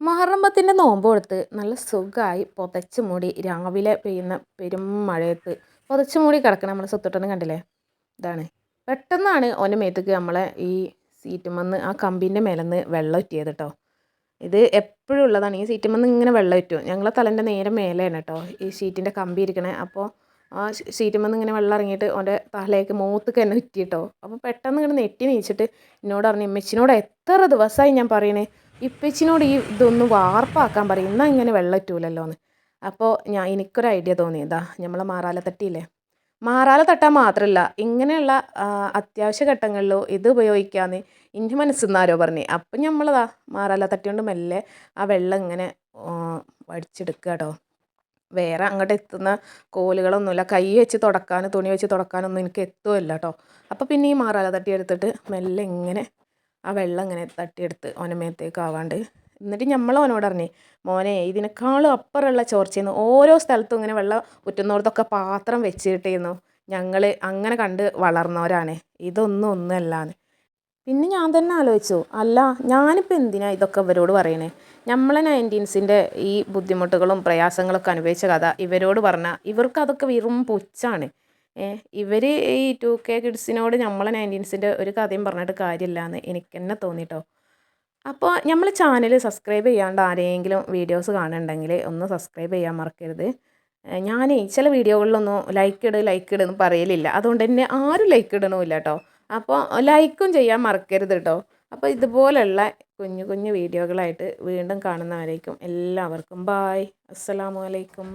മഹറമ്പത്തിന്റെ നോമ്പ് കൊടുത്ത് നല്ല സുഖമായി പുതച്ച് മൂടി രാവിലെ പെയ്യുന്ന പെരും മഴയത്ത് പുതച്ച് മൂടി കിടക്കണം നമ്മൾ സുത്തുട്ടനും കണ്ടില്ലേ? ഇതാണ്. പെട്ടെന്നാണ് ഓന്റെ മേത്തേക്ക് നമ്മളെ ഈ സീറ്റുമെന്ന് ആ കമ്പിന്റെ മേലെന്ന് വെള്ളം ഒറ്റിയത് കേട്ടോ ഇത് എപ്പോഴും ഉള്ളതാണ്. ഈ സീറ്റുമെന്ന് ഇങ്ങനെ വെള്ളം ഒറ്റും ഞങ്ങളെ തലന്റെ നേരെ മേലെയാണ് കേട്ടോ ഈ ഷീറ്റിന്റെ കമ്പി ഇരിക്കണേ. അപ്പോൾ ആ ഷീറ്റുമെന്ന് ഇങ്ങനെ വെള്ളം ഇറങ്ങിയിട്ട് ഓന്റെ തലയ്ക്ക് എന്നെ തന്നെ ഉറ്റിട്ടോ അപ്പോൾ പെട്ടെന്ന് ഇങ്ങനെ നെറ്റി നീച്ചിട്ട് എന്നോട് പറഞ്ഞു ഇമ്മച്ചിനോട് എത്ര ദിവസമായി ഞാൻ പറയണേ? ഇപ്പച്ചിനോട് ഈ ഇതൊന്ന് വാർപ്പാക്കാൻ പറയും. എന്നാൽ ഇങ്ങനെ വെള്ളം ഇറ്റൂലല്ലോ എന്ന് അപ്പോൾ ഞാൻ എനിക്കൊരു ഐഡിയ തോന്നിയതാ നമ്മളെ മാറാല തട്ടിയില്ലേ? മാറാല തട്ടാൻ മാത്രമല്ല ഇങ്ങനെയുള്ള അത്യാവശ്യ ഘട്ടങ്ങളിലോ ഇത് ഉപയോഗിക്കാമെന്ന് എന്റെ മനസ്സിൽ ആരോ പറഞ്ഞു. അപ്പം നമ്മളതാ മാറാല തട്ടിയോണ്ട് മെല്ലെ ആ വെള്ളം ഇങ്ങനെ വടിച്ചെടുക്കുക കേട്ടോ വേറെ അങ്ങോട്ട് എത്തുന്ന കോലുകളൊന്നുമില്ല കൈ വെച്ച് തുടക്കാൻ തുണി വെച്ച് തുടക്കാനൊന്നും എനിക്ക് എത്തുമല്ല കേട്ടോ അപ്പോൾ പിന്നെ ഈ മാറാല തട്ടി എടുത്തിട്ട് മെല്ലെ ഇങ്ങനെ ആ വെള്ളം ഇങ്ങനെ തട്ടിയെടുത്ത് ഓനെ മേത്തേക്ക് ആവാണ്ട്. എന്നിട്ട് നമ്മൾ ഓനോട് പറഞ്ഞു മോനെ ഇതിനേക്കാളും അപ്പുറമുള്ള ചോർച്ചയെന്ന് ഓരോ സ്ഥലത്തും ഇങ്ങനെ വെള്ളം ഉറ്റുന്നോടത്തൊക്കെ പാത്രം വെച്ചിട്ടിരുന്നു ഞങ്ങൾ അങ്ങനെ കണ്ട് വളർന്നവരാണ്. ഇതൊന്നും ഒന്നുമല്ലാന്ന്. പിന്നെ ഞാൻ തന്നെ ആലോചിച്ചു അല്ല ഞാനിപ്പോൾ എന്തിനാണ് ഇതൊക്കെ ഇവരോട് പറയണേ? നമ്മളെ നയന്റീൻസിന്റെ ഈ ബുദ്ധിമുട്ടുകളും പ്രയാസങ്ങളൊക്കെ അനുഭവിച്ച കഥ ഇവരോട് പറഞ്ഞാൽ ഇവർക്ക് അതൊക്കെ വെറും പുച്ഛാണ്. ഇവർ ഈ ടു കെ കിഡ്സിനോട് നമ്മളെ നയന്റീൻസിന്റെ ഒരു കഥയും പറഞ്ഞിട്ട് കാര്യമില്ല എന്ന് എനിക്ക് തന്നെ തോന്നിട്ടോ. അപ്പോൾ നമ്മൾ ചാനൽ സബ്സ്ക്രൈബ് ചെയ്യാണ്ട് ആരെങ്കിലും വീഡിയോസ് കാണുന്നുണ്ടെങ്കിൽ ഒന്ന് സബ്സ്ക്രൈബ് ചെയ്യാൻ മറക്കരുത്. ഞാനേ ചില വീഡിയോകളിലൊന്നും ലൈക്ക് ഇട് ലൈക്ക് ഇടുന്ന് പറയലില്ല. അതുകൊണ്ട് തന്നെ ആരും ലൈക്ക് ഇടണമില്ല കേട്ടോ അപ്പോൾ ലൈക്കും ചെയ്യാൻ മറക്കരുത് കേട്ടോ അപ്പോൾ ഇതുപോലുള്ള കുഞ്ഞു കുഞ്ഞു വീഡിയോകളായിട്ട് വീണ്ടും കാണുന്നവരേക്കും എല്ലാവർക്കും ബായ് അസ്സലാമു അലൈക്കും.